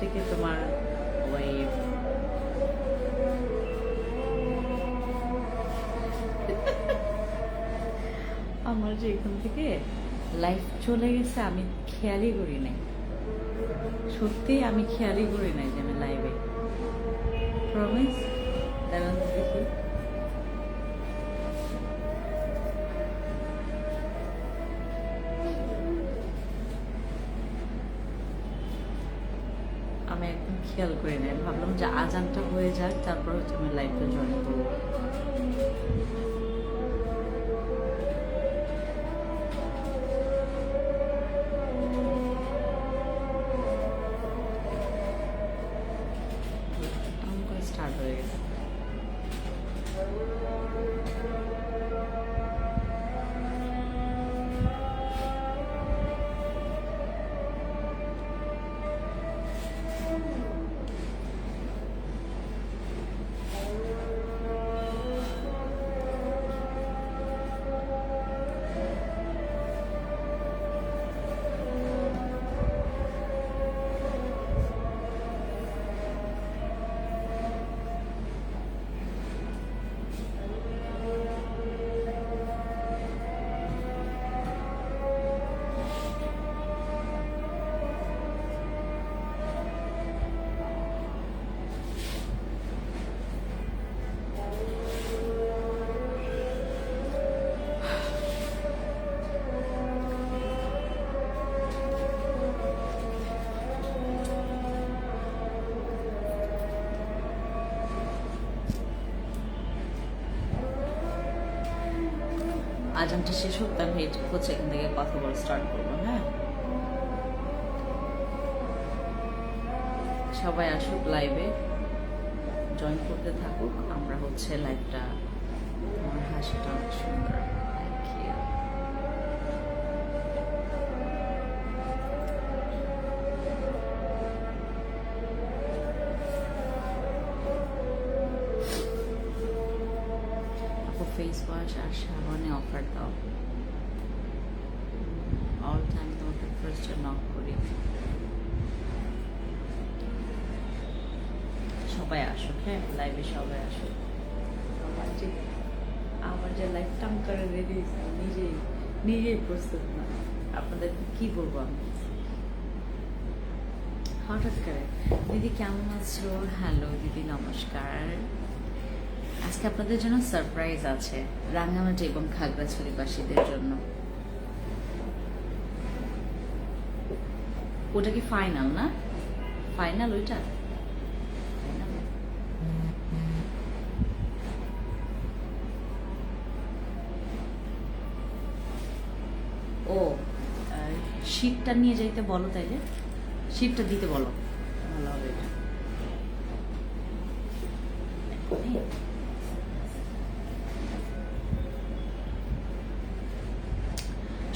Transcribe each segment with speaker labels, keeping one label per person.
Speaker 1: কি বলে তোমার ওই আমার যে এখান থেকে লাইফ চলে গেছে, আমি খেয়ালই করি নাই। সত্যি আমি খেয়ালই করি নাই যে আমি লাইভে প্রমিস দেখি। খেয়াল করি নাই ভাবলাম যে আজানটা হয়ে যাক, তারপর হচ্ছে আমি লাইভটা জয়েন করব। স্টার্ট হয়ে গেছে। আজানটা শেষ হোক তার হেড হচ্ছে এখান থেকে কথা বলা স্টার্ট করব হ্যাঁ? সবাই আসুক লাইভে জয়েন করতে থাকুক, আমরা হচ্ছে লাইভটা আমার হাসিটা অনেক সুন্দর সবাই হ্যাঁ? লাইভে সবাই আমার যে আমার যে লাইফ করে রেডি নিজেই নিজেই প্রস্তুত না। আপনাদের কি বলব আমি? হঠাৎ করে, দিদি, কেমন আছো? হ্যালো, দিদি, নমস্কার। আজকে আপনাদের জন্য সারপ্রাইজ আছে রাঙ্গামাটি এবং খাগড়াছড়িবাসীদের জন্য। ওটা কি ফাইনাল না? ফাইনাল ওইটা? ও শীতটা নিয়ে যাইতে বলো তাইলে। শীতটা দিতে বলো। ভালো হবে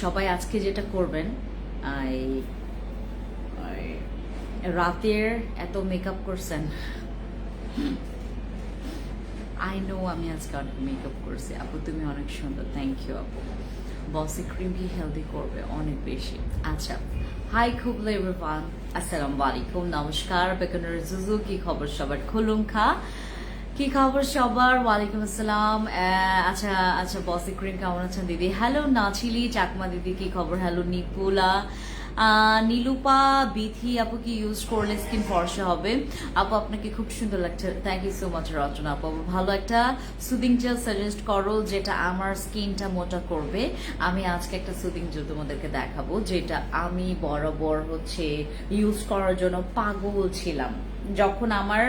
Speaker 1: সবাই আজকে যেটা করবেন এই রাতের এত মেকআপ করছেন। আই নো আমি আজকে অনেক মেকআপ করছি। আপু, তুমি অনেক সুন্দর। থ্যাংক ইউ আপু। বসি ক্রিম হেলদি করবে? অনেক বেশি। আচ্ছা। হাই খুবলে এভরিওয়ান আসসালামু আলাইকুম নমস্কার বেকানোর জুজু কি খবর সবার? খুলুম খা কি খবর সবার? ওয়ালাইকুম আসসালাম। আচ্ছা আচ্ছা বসি ক্রিম কেমন আছেন দিদি? হ্যালো নাচিলি, চাকমা দিদি, কি খবর? হ্যালো নিপুলা। নীলুপা, বিথি, আপু কি ইউজ করলে স্কিন ফর্সা হবে? আপু, আপনাকে খুব সুন্দর লাগছে। Thank you so much Rachana আপু। ভালো একটা সুদিং জেল সাজেস্ট করো, যেটা আমার স্কিনটা মোটা করবে। আমি আজকে একটা সুদিং জেল তোমাদেরকে দেখাবো, যেটা আমি বরাবর হচ্ছে ইউজ করার জন্য পাগল ছিলাম। যখন আমার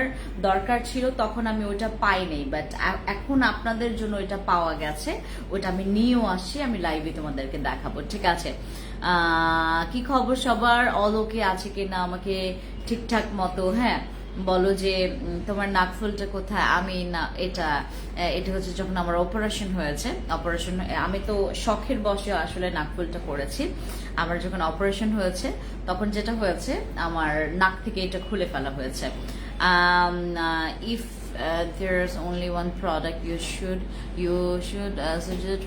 Speaker 1: দরকার ছিল, তখন আমি ওইটা পাইনি বাট এখন আপনাদের জন্য ওইটা পাওয়া গেছে। ওইটা আমি নিয়েও আসছি, আমি লাইভে তোমাদেরকে দেখাবো। ঠিক আছে? কি খবর সবার? অলোকে আছে কিনা? আমাকে ঠিকঠাক মতো হ্যাঁ বলো যে তোমার নাকফুলটা কোথায়? আমি না, এটা এটা হচ্ছে যখন আমার অপারেশন হয়েছে অপারেশন আমি তো শখের বসে আসলে নাকফুলটা করেছি। আমার যখন অপারেশন হয়েছে, তখন যেটা হয়েছে, আমার নাক থেকে এটা খুলে ফেলা হয়েছে। If uh, there's only one product you should you should uh, suggest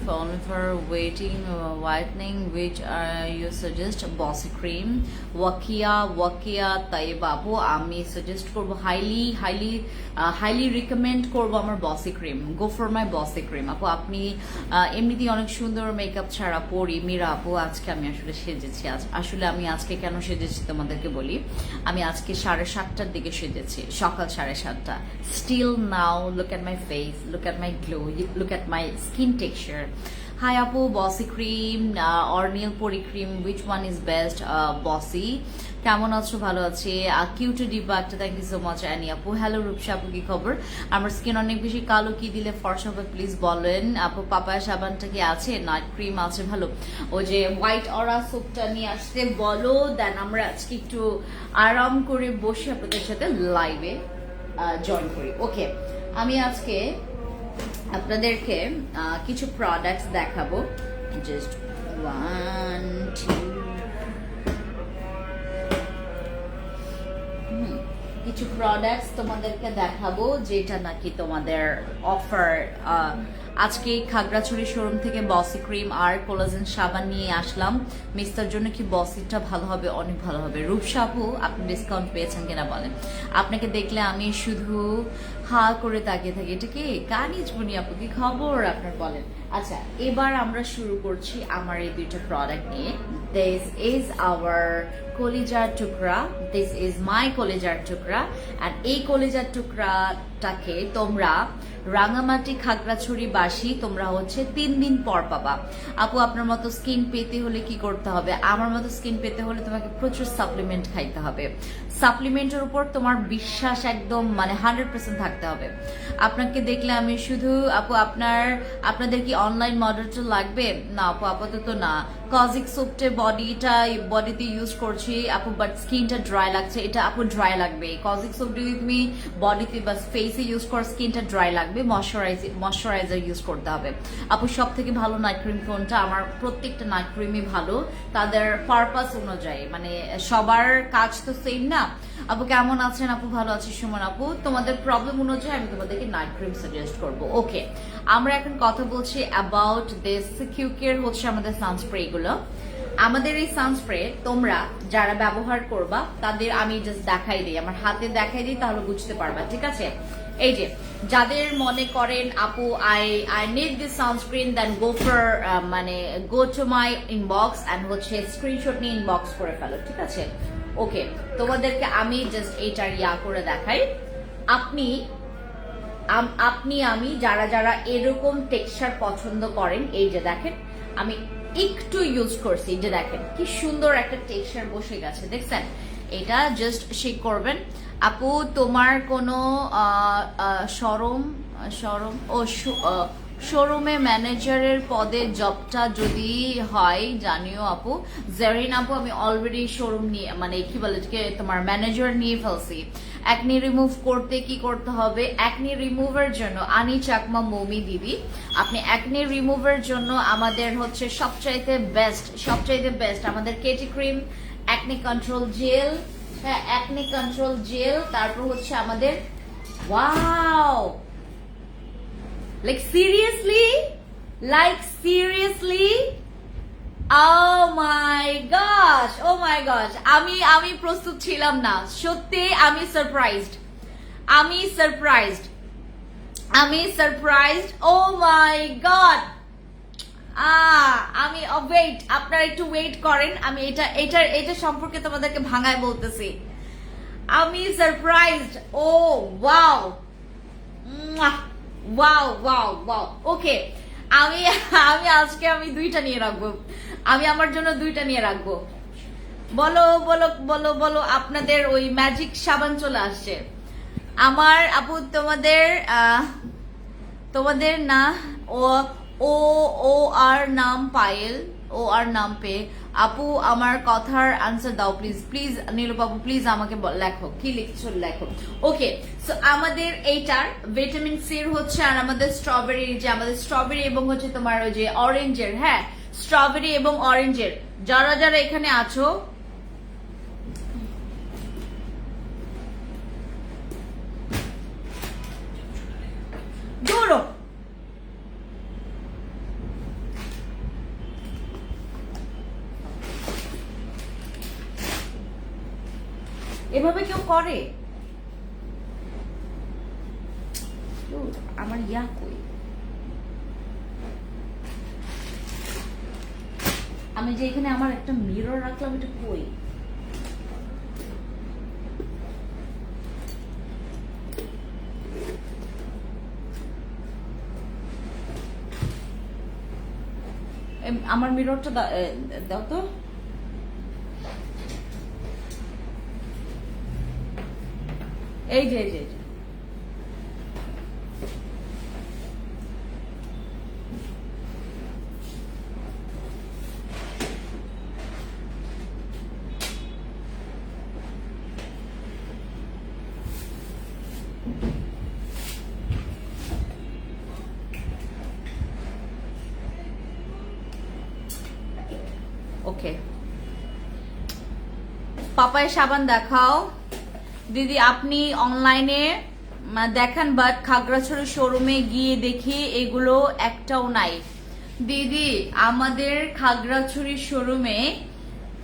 Speaker 1: for waiting uh, whitening which are you suggest bossy cream ওয়াকিয়া ওয়াকিয়া তাই বাবু আমি সাজেস্ট করব হাইলি হাইলি হাইলি রিকমেন্ড করব আমার বসি ক্রিম গো ফর মাই বসি ক্রিম আপু। আপনি আহ, এমনিতেই অনেক সুন্দর মেকআপ ছাড়া পরি মীরা আপু আজকে আমি আসলে সেজেছি। আসলে আমি আজকে কেন সেজেছি তোমাদেরকে বলি? আমি আজকে সাড়ে সাতটার দিকে সেজেছি সকাল সাড়ে সাতটা। Still now look at my face look at my glow look at my skin texture hi আপু বসি ক্রিম অর্নিল পরি cream which one is best bossy কেমন আছো? ভালো আছি। কিউটু ডিবা একটা thank you so much Annie আপু হ্যালো রূপসা আপু কি খবর? আমার স্কিন অনেক বেশি কালো, কি দিলে ফর্সা হবে প্লিজ বলেন। আপু পাপায়া সাবানটা কি আছে? নাইট ক্রিম আছে, ভালো। ওই যে হোয়াইট অরা সোপটা নিয়ে আসতে বলো দেন আমরা আজকে একটু আরাম করে বসে আপনাদের সাথে লাইভে জয়েন করি। ওকে আমি আজকে আপনাদেরকে কিছু প্রোডাক্টস দেখাবো। জাস্ট ওয়ান কিছু প্রোডাক্টস তোমাদেরকে দেখাবো, যেটা নাকি তোমাদের অফার আজকে এই খাগড়াছড়ি শোরুম থেকে বসি ক্রিম আর কোলাজেন সাবান নিয়ে আসলাম। মিস্তার জন্য কি বসিটা ভালো হবে, অনেক ভালো হবে? রূপসাপু আপনি ডিসকাউন্ট পেয়েছেন কিনা বলেন। আপনাকে দেখলে আমি শুধু হা করে তাকিয়ে থাকি। এটা কি? কানিজ বুনি আপু, কি খবর আপনার বলেন? আচ্ছা এবার আমরা শুরু করছি আমার এই দুইটা প্রোডাক্ট নিয়ে। দিস ইজ আওয়ার কলিজার টুকরা। দিস ইজ মাই কলিজার টুকরা। অ্যান্ড এই কলিজার টুকরাটাকে তোমরা রাঙামাটি খাগড়াছড়ি বাসি তোমরা হচ্ছে তিন দিন পর পাবা। আপু, আপনার মতো স্কিন পেতে হলে কি করতে হবে? আমার মতো স্কিন পেতে হলে তোমাকে প্রচুর সাপ্লিমেন্ট খাইতে হবে। সাপ্লিমেন্টের উপর তোমার বিশ্বাস একদম মানে হান্ড্রেড পার্সেন্ট থাকতে হবে। আপনাকে দেখলে আমি শুধু, আপু, আপনার, আপনাদের কি অনলাইন মডেল লাগবে? না, আপু, আপাতত না। কজিক সোপটে বডিটা বডিতে ইউজ করছি, আপু বাট স্কিনটা ড্রাই লাগছে। এটা আপু ড্রাই লাগবে। কজিক সোপ যদি তুমি বডিতে বা ফেসে ইউজ করো স্কিনটা ড্রাই লাগবে। ময়শ্চারাইজার ইউজ করতে হবে। আপু সব থেকে ভালো নাইট ক্রিম কোনটা? আমার প্রত্যেকটা নাইট ক্রিমই ভালো। তাদের পারপাস অনুযায়ী মানে সবার কাজ তো সেম না। আপু, কেমন আছেন আপু? ভালো আছি, সুমন আপু। তোমাদের প্রবলেম অনুযায়ী আমি তোমাদেরকে নাইট ক্রিম সাজেস্ট করব। ওকে আমরা এখন কথা বলছি অ্যাবাউট দিস কিউকের হচ্ছে আমাদের সানস্প্রে আমাদের এই সানস্প্রে তোমরা যারা ব্যবহার করবা, তাদের আমি জাস্ট দেখাই দিই। আমার হাতে দেখাই দিই, তাহলে বুঝতে পারবা, ঠিক আছে? এই যে, যাদের মনে করেন, আপু I I need this sunscreen then go for মানে go to my inbox and হচ্ছে স্ক্রিনশট নিয়ে ইনবক্স করে ফেলো, ঠিক আছে? ওকে তোমাদেরকে আমি জাস্ট এইটার ইয়া করে দেখাই। আপনি আপনি, আমি, যারা যারা এরকম টেক্সচার পছন্দ করেন, এই যে দেখেন, আমি একটু ইউজ করছি। যে দেখেন, কি সুন্দর একটা টেক্সচার বসে গেছে, দেখছেন? এটা জাস্ট সে করবেন। আপু, তোমার কোনো সরম সরম ও শোরুমে ম্যানেজারের পদে জবটা যদি হয়, জানিও আপু। জেরিন আপু, আমি অলরেডি শোরুম নিয়ে মানে কি বলে তোমার ম্যানেজার নিয়ে ফেলছি। একনি রিমুভ করতে কি করতে হবে একনি রিমুভের জন্য, আনি চাকমা মৌমি দিদি আপনি একনি রিমুভের জন্য আমাদের হচ্ছে সবচাইতে বেস্ট সবচাইতে বেস্ট আমাদের KT cream acne control gel হ্যাঁ একনি কন্ট্রোল জেল তারপর হচ্ছে আমাদের wow Like seriously? Like seriously? Oh my gosh! Oh my gosh! আমি আমি প্রস্তুত ছিলাম না। সত্যি, আমি সারপ্রাইজড আমি সারপ্রাইজড আমি সারপ্রাইজড ও মাই গড আমি ওয়েট আপনারা একটু ওয়েট করেন। আমি এটা এটা এটা সম্পর্কে তোমাদেরকে ভাঙায় বলতেছি। আমি surprised oh wow wow wow wow okay আমি আমি আজকে আমি দুইটা নিয়ে রাখব। আমি আমার জন্য দুইটা নিয়ে রাখব। বলো বলো বলো বলো, আপনাদের ওই ম্যাজিক সাবান চলে আসছে। আমার আপু, তোমাদের তোমাদের না ও ও, আর নাম পায়েল। ও আর নাম পে আপু, আমার কথার আনসার দাও প্লিজ প্লিজ নীলবাবু প্লিজ আমাকে লেখো। কি লিখছো লেখো। ওকে সো আমাদের এইটার ভিটামিন সির হচ্ছে আর আমাদের স্ট্রবেরি যে আমাদের স্ট্রবেরি এবং হচ্ছে তোমার ওই যে অরেঞ্জের হ্যাঁ? স্ট্রবেরি এবং অরেঞ্জের যারা যারা এখানে আছো সরো এভাবে কেউ করে Dude, আমার ইয়া কই আমি যে এখানে আমার একটা মিরর রাখলাম, এটা কই? আমার মিররটা দাও তো। এই যে এই যে। ওকে পাপায় সাবান দেখাও। দিদি, আপনি অনলাইনে দেখান বাট খাগড়াছড়ি শোরুমে গিয়ে দেখি এগুলো একটাও নাই। দিদি, আমাদের খাগড়াছড়ি শোরুমে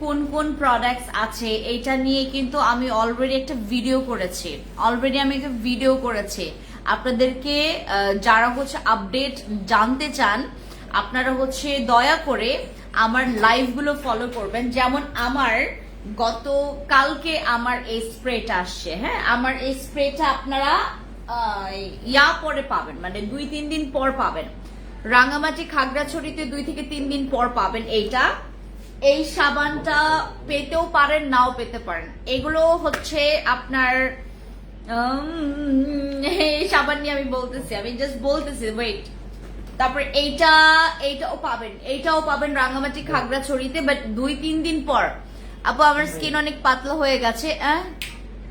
Speaker 1: কোন কোন প্রোডাক্টস আছে এটা নিয়ে কিন্তু আমি অলরেডি একটা ভিডিও করেছি। অলরেডি আমি একটা ভিডিও করেছি। আপনাদেরকে যারা হচ্ছে আপডেট জানতে চান, আপনারা হচ্ছে দয়া করে আমার লাইভগুলো ফলো করবেন। যেমন আমার গত কালকে আমার এই স্প্রেটা আসছে হ্যাঁ? আমার এই স্প্রেটা আপনারা ইয়া পরে পাবেন মানে দুই তিন দিন পর পাবেন। রাঙামাটি খাগড়াছড়িতে দুই থেকে তিন দিন পর পাবেন এইটা। এই সাবানটা পেতেও পারেন নাও পেতে পারেন। এগুলো হচ্ছে আপনার এই সাবান নিয়ে আমি বলতেছি আমি জাস্ট বলতেছি ওয়েট তারপর এইটা এইটাও পাবেন এইটাও পাবেন রাঙামাটি খাগড়াছড়িতে বাট দুই তিন দিন পর। আপু আমার স্কিন অনেক পাতলা হয়ে গেছে?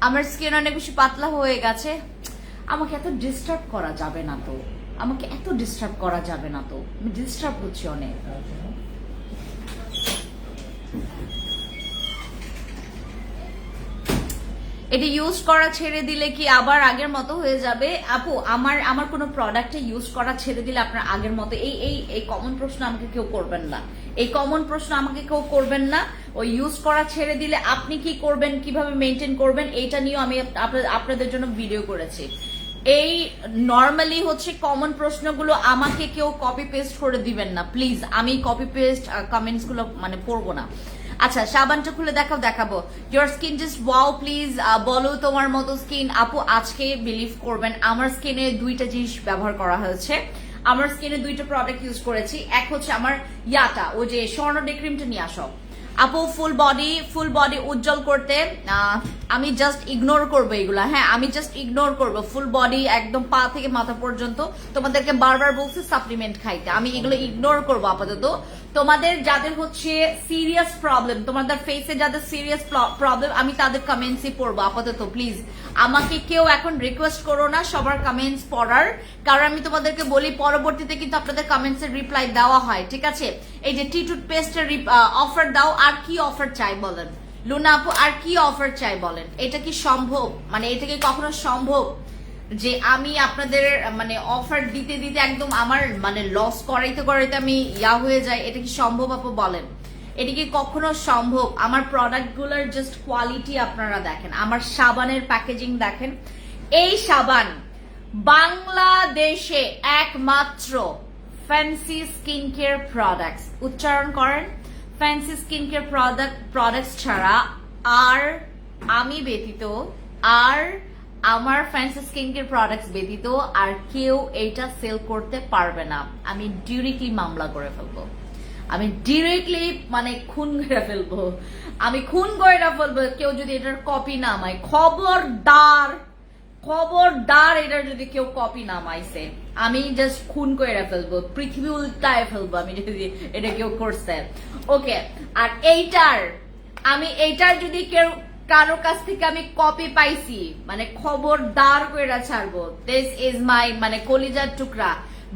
Speaker 1: আমার স্কিন অনেক বেশি পাতলা হয়ে গেছে। আমাকে এত ডিস্টার্ব করা যাবে না তো। আমাকে এত ডিস্টার্ব করা যাবে না তো। আমি ডিস্টার্ব হচ্ছি অনেক। এটা ইউজ করা ছেড়ে দিলে কি আবার আগের মতো হয়ে যাবে? আপু, আমার আমার কোনো প্রোডাক্টে ইউজ করা ছেড়ে দিলে আপনার আগের মতো? এই এই এই কমন প্রশ্ন আমাকে কেউ করবেন না। এই কমন প্রশ্ন আমাকে কেউ করবেন না। ওই ইউজ করা ছেড়ে দিলে আপনি কি করবেন? কীভাবে মেনটেন করবেন? এইটা নিয়েও আমি আপনাদের- আপনাদের জন্য ভিডিও করেছি। এই নর্মালি হচ্ছে কমন প্রশ্নগুলো আমাকে কেউ কপি পেস্ট করে দিবেন না। প্লিজ আমি কপি পেস্ট কমেন্টসগুলো মানে পড়ব না। আচ্ছা সাবানটা খুলে দেখাও, দেখাবো। Your skin just wow please বলো তোমার মতো স্কিন আপু, আজকে বিলিভ করবেন, আমার স্কিনে দুইটা জিনিস ব্যবহার করা হয়েছে। আমার স্কিনে দুইটা প্রোডাক্ট ইউজ করেছি। এক হচ্ছে আমার ইয়াটা, ওই যে স্বর্ণ ডে ক্রিমটা নিয়ে আসো। আপু ফুল বডি ফুল বডি উজ্জ্বল করতে আমি জাস্ট ইগনোর করব এগুলো হ্যাঁ আমি জাস্ট ইগনোর করব ফুল বডি একদম পা থেকে মাথা পর্যন্ত। তোমাদেরকে বারবার বলছি সাপ্লিমেন্ট খাইতে, আমি এগুলো ইগনোর করব আপাতত। তোমাদের যাদের হচ্ছে সিরিয়াস প্রবলেম তোমাদের ফেসে যাদের সিরিয়াস প্রবলেম আমি তাদের কমেন্টসই পড়ব আপাতত প্লিজ আমাকে কেউ এখন রিকোয়েস্ট করো না সবার কমেন্টস পড়ার, কারণ আমি তোমাদেরকে বলি, পরবর্তীতে কিন্তু আপনাদের কমেন্টস এর রিপ্লাই দেওয়া হয়, ঠিক আছে? এই যে টি টুথপেস্টের অফার দাও, আর কি অফার চাই বলেন? লুনা আপু, আর কি অফার চাই বলেন? এটা কি সম্ভব? মানে এটা কি কখনো সম্ভব যে আমি আপনাদের মানে অফার দিতে দিতে একদম আমার মানে লস করাইতে করাইতে আমি ইয়া হয়ে যায় এটা কি সম্ভব আপু বলেন? এটা কি কখনো সম্ভব? আমার প্রোডাক্টগুলোর জাস্ট কোয়ালিটি আপনারা দেখেন। আমার সাবানের প্যাকেজিং দেখেন। এই সাবান বাংলাদেশে একমাত্র ফ্যান্সি স্কিন কেয়ার প্রোডাক্টস উচ্চারণ করেন। Fancy skin care product products ছাড়া আর আমি ব্যতীত, আর আমার ফ্যান্সি স্কিন কেয়ার প্রোডাক্টস ব্যতীত আর কেউ এইটা সেল করতে পারবে না। আমি ডিরেক্টলি মামলা করে ফেলব। আমি ডিরেক্টলি মানে খুন করে ফেলব। আমি খুন করে ফেলব কেউ যদি এটার কপি নামায় খবরদার খবরদার এটা যদি কেউ কপি নামাইছে আমি জাস্ট খুন করে ফেলব, পৃথিবী উল্টায় ফেলব আমি যদি এটা কেউ করছে। ওকে আর এইটার, আমি এইটার যদি কেউ কারও কাছ থেকে আমি কপি পাইছি মানে খবরদার করে ছাড়বো দিস ইজ মাই মানে কলিজার টুকরা।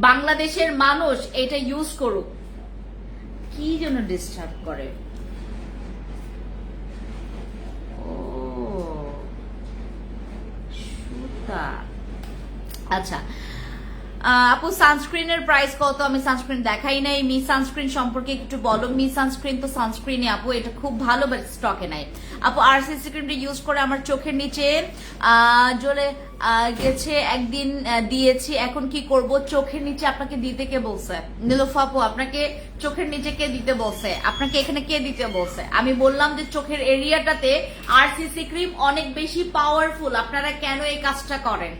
Speaker 1: বাংলাদেশের মানুষ এটা ইউজ করুক। কি জন্য ডিস্টার্ব করে ও সুতা আচ্ছা আপু সানস্ক্রিনের প্রাইস কত? আমি সানস্ক্রিন দেখাই নাই। মি সানস্ক্রিন সম্পর্কে একটু বলো। মি সানস্ক্রিন তো সানস্ক্রিনই আপু। এটা খুব ভালো স্টকে নাই। আপু আর আরসিসি ক্রিমটা ইউজ করে আমার চোখের নিচে জ্বলে গেছে, একদিন দিয়েছি। এখন কি করব? চোখের নিচে আপনাকে দিতে কে বলছে? নীলফা আপু, আপনাকে চোখের নিচে কে দিতে বলছে? আপনাকে এখানে কে দিতে বলছে? আমি বললাম যে চোখের এরিয়াটাতে আরসিসি ক্রিম অনেক বেশি পাওয়ারফুল আপনারা কেন এই কাজটা করেন?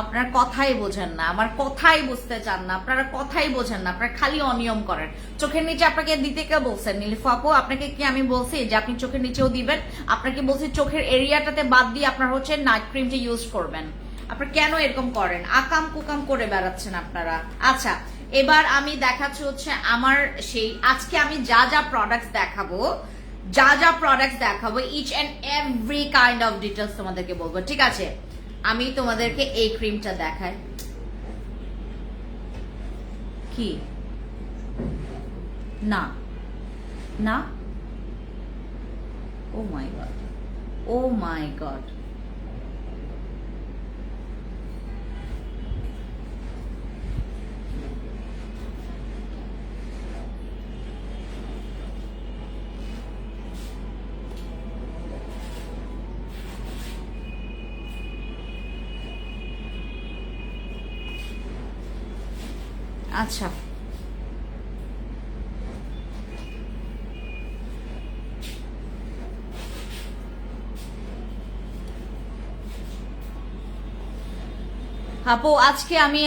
Speaker 1: আপনার কথাই বোঝেন না, আমার কথাই বুঝতে চান না, আপনারা কথাই বোঝেন না, আপনারা খালি অনিয়ম করেন। চোখের নিচে আপনাকে দিতে কে বলছেন, নীলিফা আপু, আপনাকে কি আমি বলছি যে আপনি চোখের নিচেও দিবেন? আপনাকে বলছি চোখের এরিয়াটাতে বাদ দিয়ে আপনার হচ্ছে নাইট ক্রিমটা ইউজ করবেন। আপনারা কেন এরকম করেন? আকাম কুকাম করে বেড়াচ্ছেন আপনারা। আচ্ছা এবার আমি দেখাচ্ছি হচ্ছে আমার সেই, আজকে আমি যা যা প্রোডাক্টস দেখাবো, যা যা প্রোডাক্টস দেখাবো each and every kind of details তোমাদেরকে বলব, ঠিক আছে? আমি তোমাদেরকে এই ক্রিমটা দেখাই। কি? না। না? ও my god O my god আচ্ছা। আপু, আজকে আমি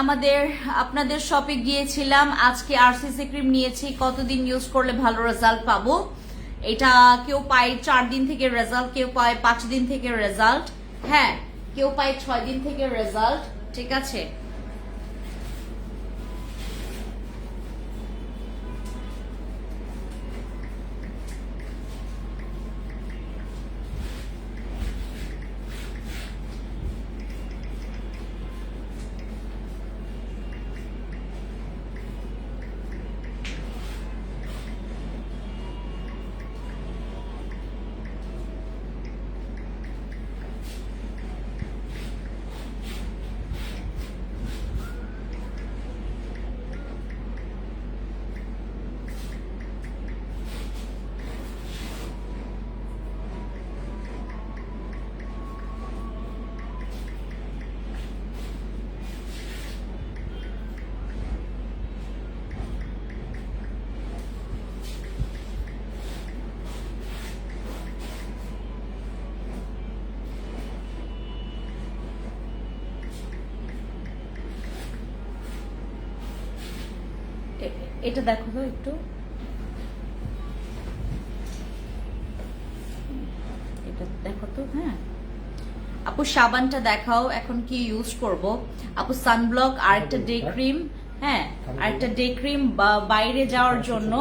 Speaker 1: আমাদের, আপনাদের শপে গিয়েছিলাম। আজকে আরসিসি ক্রিম নিয়েছি। কতদিন ইউজ করলে ভালো রেজাল্ট পাবো? এটা কেউ পায় চার দিন থেকে রেজাল্ট কেউ পায় পাঁচ দিন থেকে রেজাল্ট হ্যাঁ কেউ পায় ছয় দিন থেকে রেজাল্ট ঠিক আছে? এটা দেখো তো একটু। এটা দেখো তো হ্যাঁ। আপু সাবানটা দেখাও এখন কি ইউজ করব? আপু সানব্লক আর একটা ডে ক্রিম হ্যাঁ আর একটা ডে ক্রিম বাইরে যাওয়ার জন্য